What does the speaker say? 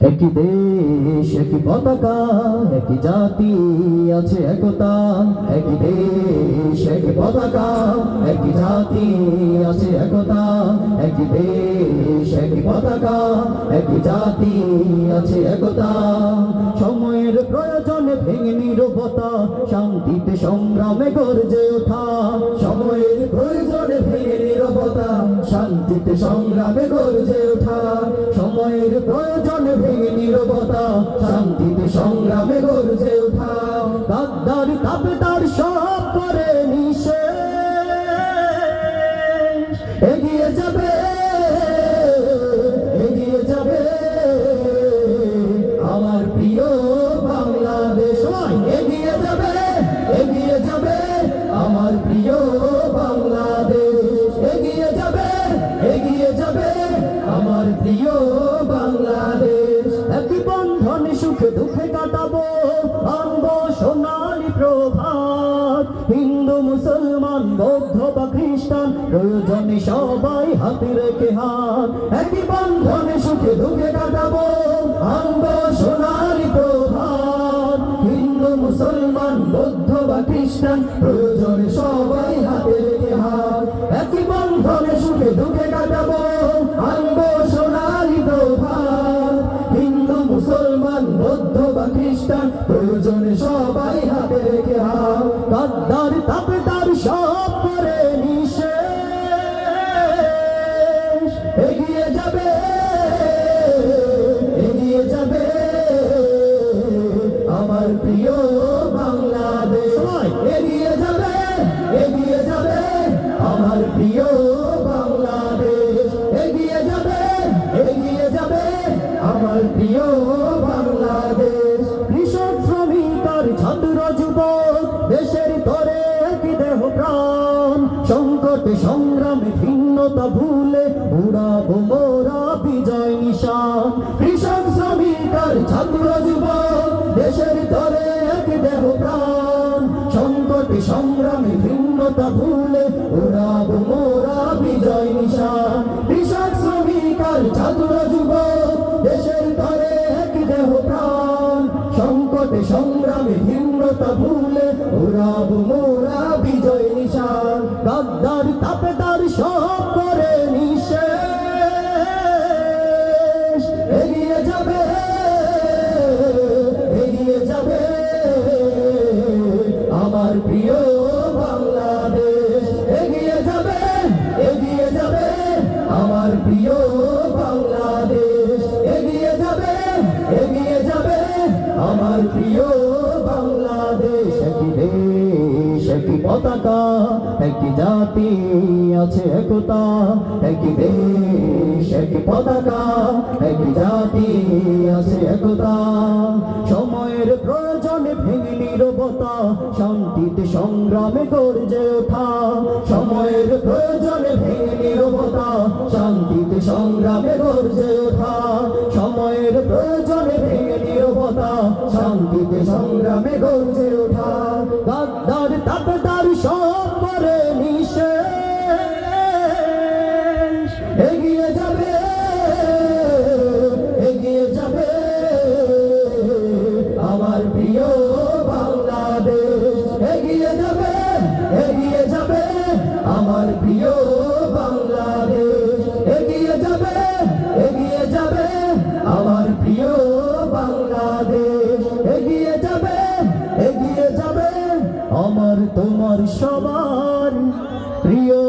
একই দেশ, একই পতাকা, একই জাতি আছে একতা, একই দেশ, একই পতাকা, একই জাতি আছে একতা, একই দেশ, একই পতাকা, একই জাতি আছে একতা। সময়ের প্রয়োজনে ভেঙে নিরবতা, শান্তিতে সংগ্রামে গর্জে ওঠা। সময়ের প্রয়োজনে ভেঙে নিরবতা, শান্তিতে সংগ্রামে গর্জে ওঠা। সময়ের প্রয়োজনে ভেঙে নিরবতা শান্তিতে সংগ্রামে গর্জে কাটাবো আনব সোনালি প্রভাত। হিন্দু, মুসলমান, বৌদ্ধ বা খ্রিস্টান, প্রয়োজনে সবাই হাতে রেখে হাত। একই বন্ধনে সুখে দুঃখে কাটাবো। আনব সোনালি প্রভাত। হিন্দু, মুসলমান, বৌদ্ধ বা খ্রিস্টান, প্রয়োজনে সবাই হাতে রেখে প্রয়োজনে সবাই হাতে রেখে হাত গাদ্দার সব করে নিশেষ। এগিয়ে যাবে এগিয়ে যাবে। আমার প্রিয় বাংলাদেশ। এগিয়ে যাবে এগিয়ে যাবে। আমার প্রিয় বাংলাদেশ। এগিয়ে যাবে এগিয়ে যাবে। আমার প্রিয় সংকটে সংগ্রামে ভিন্নতা ভুলে উড়াবো মোরা বিজয় নিশান। কৃষক, শ্রমিক আর ছাত্র যুবক দেশের তরে এক দেহ প্রাণ। সংকটে সংগ্রামে ভিন্নতা ভুলে উড়াবো মোরা বিজয় নিশান। কৃষক, শ্রমিক আর ছাত্র যুবক দেশের তরে এক দেহ প্রাণ। সংকটে সংগ্রামে ভিন্নতা ভুলে গাদ্দার তাপেদার সব করে নিশে এগিয়ে যাবে এগিয়ে যাবে। আমার প্রিয় বাংলাদেশ, এগিয়ে যাবে এগিয়ে যাবে। আমার প্রিয় পতাকা। একই জাতি আছে একতা একই দেশ একই পতাকা। একই জাতি আছে একতা। সময়ের প্রয়োজনে ভেঙে নিরবতা, শান্তিতে সংগ্রামে গর্জে ওঠা। সময়ের প্রয়োজনে ভেঙে নিরবতা, শান্তিতে সংগ্রামে গর্জে ওঠা। সময়ের প্রয়োজনে ভেঙে নিরবতা, শান্তিতে সংগ্রামে গর্জে ওঠা। এগিয়ে যাবে আমার প্রিয় বাংলাদেশ। এগিয়ে যাবে এগিয়ে যাবে আমার প্রিয় বাংলাদেশ। এগিয়ে যাবে এগিয়ে যাবে আমার তোমার সবার প্রিয়